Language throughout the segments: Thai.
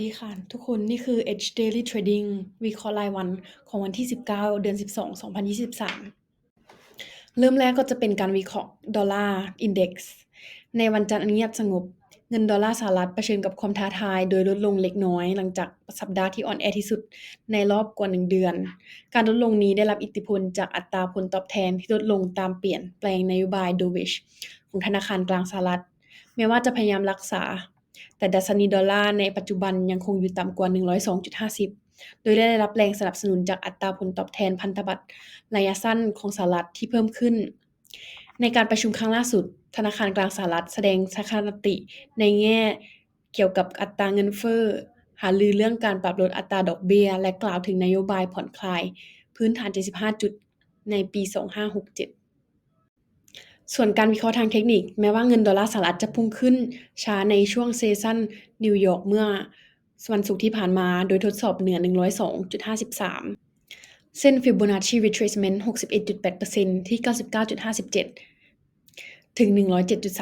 ดีค่ะ ทุกคนนี่คือ Edge Daily Trading วิเคราะห์รายวันของวันที่ 19 เดือน 12 2023 เริ่มแรกก็จะเป็นการวิเคราะห์ดอลลาร์อินเด็กซ์ในวันจันทร์อันเงียบสงบ เงินดอลลาร์สหรัฐเผชิญกับความท้าทายโดยลดลงเล็กน้อย หลังจากสัปดาห์ที่อ่อนแอที่สุดในรอบกว่า1เดือน การลดลงนี้ได้รับอิทธิพลจากอัตราผลตอบแทนที่ลดลงตามเปลี่ยนแปลงนโยบาย dovish ของธนาคารกลางสหรัฐแม้ว่าจะพยายามรักษา แต่ดัชนีดอลลาร์ในปัจจุบันยังคงอยู่ต่ำกว่า 102.50 โดยได้รับแรงสนับสนุนจากอัตราผลตอบแทนพันธบัตรระยะสั้นของสหรัฐที่เพิ่มขึ้น ในการประชุมครั้งล่าสุด ธนาคารกลางสหรัฐแสดงทัศนติในแง่เกี่ยวกับอัตราเงินเฟ้อหารือเรื่องการปรับลดอัตราดอกเบี้ย และกล่าวถึงนโยบายผ่อนคลาย พื้นฐาน 75 จุดในปี 2567 ส่วนการวิเคราะห์ทางเทคนิค แม้ว่าเงินดอลลาร์สหรัฐจะพุ่งขึ้น ช้าในช่วงเซสชันนิวยอร์กเมื่อวันศุกร์ที่ผ่านมาโดยทดสอบเหนือ 102.53 เส้น Fibonacci retracement 61.8%ที่ 99.57 ถึง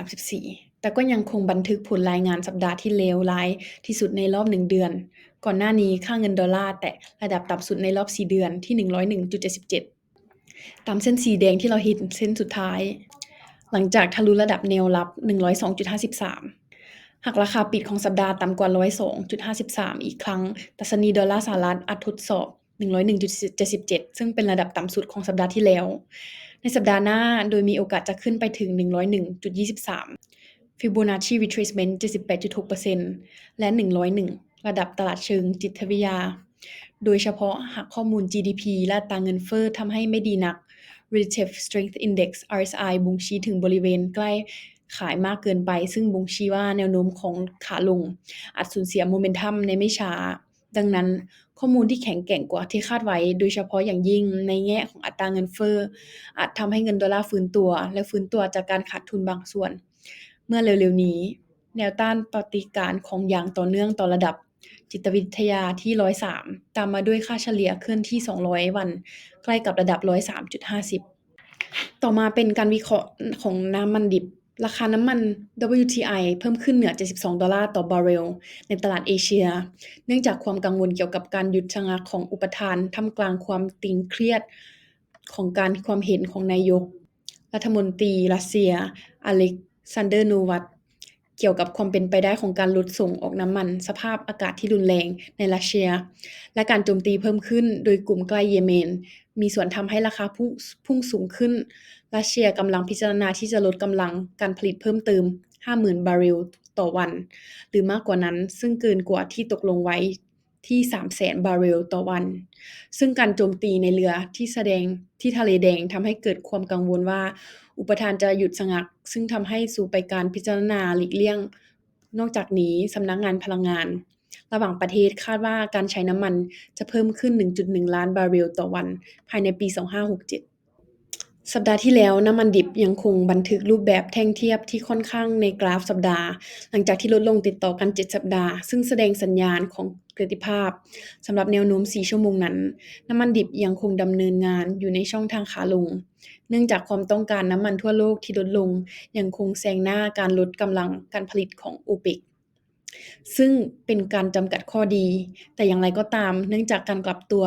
107.34 แต่ก็ยังคงบันทึกผลรายงานสัปดาห์ที่เลวร้ายที่สุดในรอบ 1 เดือน ก่อนหน้านี้ค่าเงินดอลลาร์แตะระดับต่ำสุดในรอบ 4 เดือนที่ 101.77 ตามเส้นสีแดงที่เราเห็นเส้นสุดท้าย หลังจากทะลุระดับแนวรับ 102.53 หากราคาปิดของสัปดาห์ต่ำกว่า 102.53 อีกครั้งดัชนีดอลลาร์สหรัฐอาจทดสอบ 101.77 ซึ่งเป็นระดับต่ำสุดของสัปดาห์ที่แล้ว ในสัปดาห์หน้าโดยมีโอกาสจะขึ้นไปถึง 101.23 Fibonacci retracement 78.6%และ 101 ระดับตลาดเชิงจิตวิทยา โดยเฉพาะหากข้อมูล GDP และอัตาเงินเฟ้อทำให้ไม่ดีนัก Relative Strength Index RSI บ่งชี้ถึงบริเวณใกล้ขายมากเกินไป ซึ่งบ่งชี้ว่าแนวโน้มของขาลง อาจสูญเสียโมเมนตัมในไม่ช้า ดังนั้นข้อมูลที่แข็งแกร่งกว่าที่คาดไว้ โดยเฉพาะอย่างยิ่งในแง่ของอัตราเงินเฟ้ออาจทำให้เงินดอลลาร์ฟื้นตัว และฟื้นตัวจากการขาดทุนบางส่วน เมื่อเร็วๆนี้ แนวต้านปฏิการของอย่างต่อเนื่องต่อระดับ จิตวิทยาที่ 103 ตามมาด้วยค่าเฉลี่ยเคลื่อนที่ 200 วัน ใกล้กับระดับ 103.50 ต่อมาเป็นการวิเคราะห์ของน้ำมันดิบ ราคาน้ำมัน WTI เพิ่มขึ้นเหนือ 72 ดอลลาร์ต่อบาร์เรล ในตลาดเอเชีย เนื่องจากความกังวลเกี่ยวกับการหยุดชะงักของอุปทานท่ามกลางความตึงเครียดของการความเห็นของนายก รัฐมนตรีรัสเซีย อเล็กซานเดอร์โนวัต เกี่ยวกับความเป็นไปได้ของการลดส่งออกน้ำมัน สภาพอากาศที่รุนแรงในรัสเซีย และการโจมตีเพิ่มขึ้นโดยกลุ่มใกล้เยเมน มีส่วนทำให้ราคาพุ่งพุ่งสูงขึ้นรัสเซียกำลังพิจารณาที่จะลดกำลังการผลิตเพิ่มเติม 50,000 บาร์เรลต่อวัน หรือมากกว่านั้นซึ่งเกินกว่าที่ตกลงไว้ ที่3 0 0แสนบาร์เรลต่อวัน ซึ่งการโจมตีในเรือที่แสดงที่ทะเลแดงทำให้เกิดความกังวลว่า อุปทานจะหยุดสงัก ซึ่งทำให้สู่ไปการพิจารณาหลีกเลี่ยง นอกจากนี้สำนักงานพลังงาน ระหว่างประเทศคาดว่าการใช้น้ำมันจะเพิ่มขึ้น 1.1 ล้านบาร์เรลต่อวัน ภายในปี 2567 สัปดาห์ที่แล้วน้ำมันดิบยังคงบันทึกรูปแบบแท่งเทียบที่ค่อนข้างในกราฟสัปดาห์ หลังจากที่ลดลงติดต่อกัน 7 สัปดาห์ ซึ่งแสดงสัญญาณของประสิทธิภาพสำหรับแนวโน้ม 4 ชั่วโมงนั้น น้ำมันดิบยังคงดำเนินงานอยู่ในช่องทางขาลง เนื่องจากความต้องการน้ำมันทั่วโลกที่ลดลง ยังคงแซงหน้าการลดกำลังการผลิตของ OPEC ซึ่งเป็นการจำกัดข้อดี แต่อย่างไรก็ตาม เนื่องจากการกลับตัว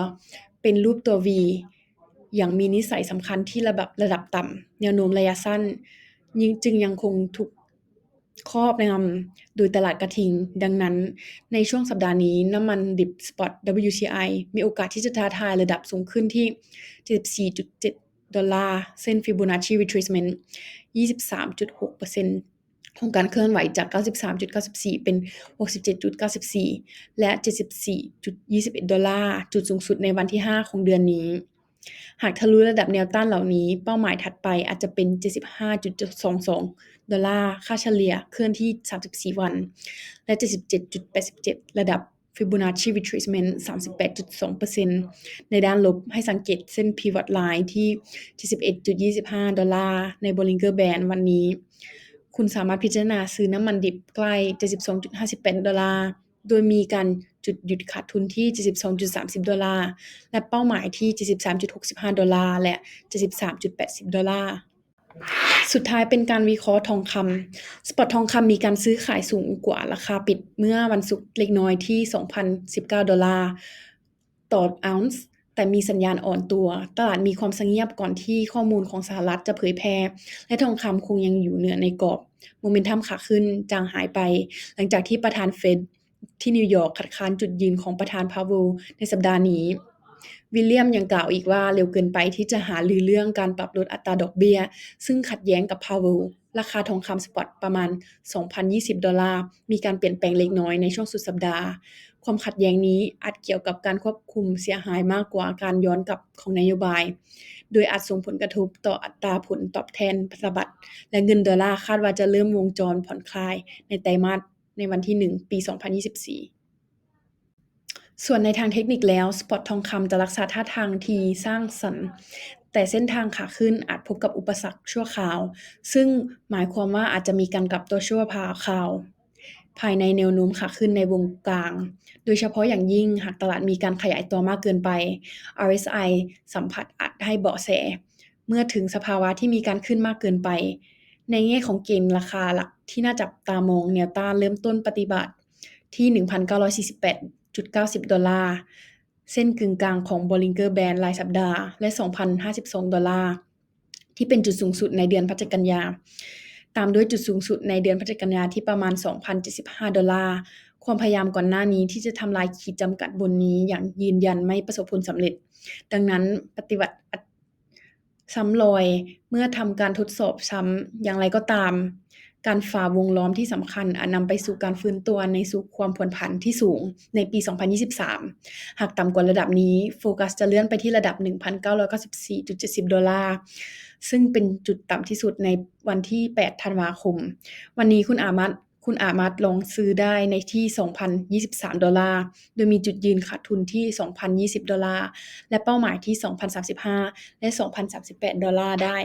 เป็นรูปตัว V อย่างมีนิสัยสำคัญที่ระดับระดับต่ำแนวโน้มระยะสั้นจึงยังคงถูกครอบงำโดยตลาดกระทิง ดังนั้น ในช่วงสัปดาห์นี้น้ำมันดิบสปอต WTI มีโอกาสที่จะท้าทายระดับสูงขึ้นที่ 74.7 ดอลลาร์ เส้น Fibonacci retracement 23.6%ของการเคลื่อนไหวจาก 93.94 เป็น 67.94 และ 74.21 ดอลลาร์ จุดสูงสุดในวันที่ 5 ของเดือนนี้ หากทะลุระดับแนวต้านเหล่านี้ เป้าหมายถัดไปอาจจะเป็น 75.22 ดอลลาร์ ค่าเฉลี่ยเคลื่อนที่ 34 วัน และ 77.87 ระดับ Fibonacci retracement 38.2%ในด้านลบให้สังเกตเส้น pivot line ที่ 71.25 ดอลลาร์ ใน Bollinger Band วันนี้ คุณสามารถพิจารณาซื้อน้ำมันดิบใกล้ 72.58 ดอลลาร์ โดยมีการจุดหยุดขาดทุนที่ 72.30 ดอลลาร์ และเป้าหมายที่ 73.65 ดอลลาร์ และ 73.80 ดอลลาร์ สุดท้ายเป็นการวิเคราะห์ทองคำสปอตทองคำมีการซื้อขายสูงกว่าราคาปิดเมื่อวันศุกร์เล็กน้อยที่ 2,019 ดอลลาร์ ต่อออนซ์แต่มีสัญญาณอ่อนตัว ตลาดมีความสงเงียบก่อนที่ข้อมูลของสหรัฐจะเผยแพร่ และทองคำคงยังอยู่เหนือในกรอบ โมเมนตัมขาขึ้นจางหายไป หลังจากที่ประธานเฟด ที่นิวยอร์กคัดค้านจุดยืนของประธานพาเวลในสัปดาห์นี้ วิลเลียมยังกล่าวอีกว่าเร็วเกินไปที่จะหาลือเรื่องการปรับลดอัตราดอกเบี้ย ซึ่งขัดแย้งกับพาเวลราคาทองคำสปอตประมาณ 2,020 ดอลลาร์ มีการเปลี่ยนแปลงเล็กน้อยในช่วงสุดสัปดาห์ ความขัดแย้งนี้อาจเกี่ยวกับการควบคุมเสียหายมากกว่าการย้อนกลับของนโยบาย โดยอาจส่งผลกระทบต่ออัตราผลตอบแทนพันธบัตรและเงินดอลลาร์คาดว่าจะเริ่มวงจรผ่อนคลายในไตรมาส ในวันที่ 1 ปี 2024 ส่วนในทางเทคนิคแล้วสปอตทองคำจะรักษาท่าทางทีสร้างสรรค์ แต่เส้นทางขาขึ้นอาจพบกับอุปสรรคชั่วคราว ซึ่งหมายความว่าอาจจะมีการกลับตัวชั่วพาคราวภายในแนวโน้มขาขึ้นในวงกลาง โดยเฉพาะอย่างยิ่งหากตลาดมีการขยายตัวมากเกินไป RSI สัมผัสอาจให้เบาะแส เมื่อถึงสภาวะที่มีการขึ้นมากเกินไป ในแง่ของเกณฑ์ราคาหลักที่น่าจับตามองแนวต้านเริ่มต้นปฏิบัติที่ 1,948.90 ดอลลาร์ เส้นกึ่งกลางของ Bollinger Band รายสัปดาห์และ 2,052 ดอลลาร์ ที่เป็นจุดสูงสุดในเดือนพฤศจิกายนตามด้วยจุดสูงสุดในเดือนพฤศจิกายนที่ประมาณ 2,075 ดอลลาร์ ความพยายามก่อนหน้านี้ที่จะทำลายขีดจำกัดบนนี้อย่างยืนยันไม่ประสบผลสำเร็จ ดังนั้นปฏิวัติ ซ้ำรอยเมื่อทำการทดสอบซ้ำอย่างไรก็ตาม การฝ่าวงล้อมที่สำคัญอาจนำไปสู่การฟื้นตัวในสู่ความผวนผันที่สูงในปี 2023 หากต่ำกว่าระดับนี้ โฟกัสจะเลื่อนไปที่ระดับ 1,994.70 ดอลลาร์ ซึ่งเป็นจุดต่ำที่สุดในวันที่ 8 ธันวาคม วันนี้คุณอามัด คุณอามัดลองซื้อได้ในที่ 2,023 ดอลลาร์ โดยมีจุดยืนขาดทุนที่ 2,020 ดอลลาร์ และเป้าหมายที่ 2,035 และ 2,038 ดอลลาร์ได้